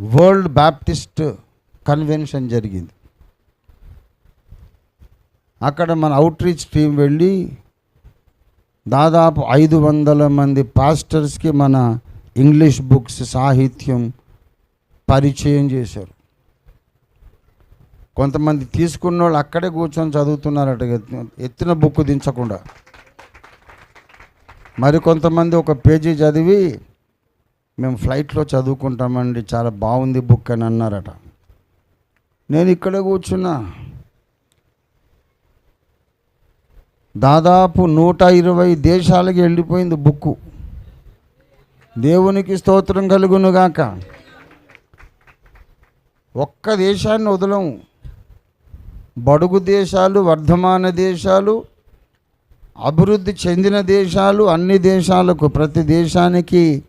World Baptist convention జరిగింది. అక్కడ మన అవుట్రీచ్ టీం వెళ్ళి దాదాపు ఐదు వందల మంది పాస్టర్స్కి మన ఇంగ్లీష్ బుక్స్ సాహిత్యం పరిచయం చేశారు. కొంతమంది తీసుకున్న వాళ్ళు అక్కడే కూర్చొని చదువుతున్నారట ఎత్తిన బుక్ దించకుండా. మరి కొంతమంది ఒక పేజీ చదివి మేము ఫ్లైట్లో చదువుకుంటామండి చాలా బాగుంది బుక్ అని అన్నారట. నేను ఇక్కడే కూర్చున్నా. దాదాపు నూట ఇరవై దేశాలకి వెళ్ళిపోయింది బుక్కు. దేవునికి స్తోత్రం కలుగునుగాక ఒక్క దేశాన్ని వదలము. బడుగు దేశాలు వర్ధమాన దేశాలు అభివృద్ధి చెందిన దేశాలు అన్ని దేశాలకు ప్రతి దేశానికి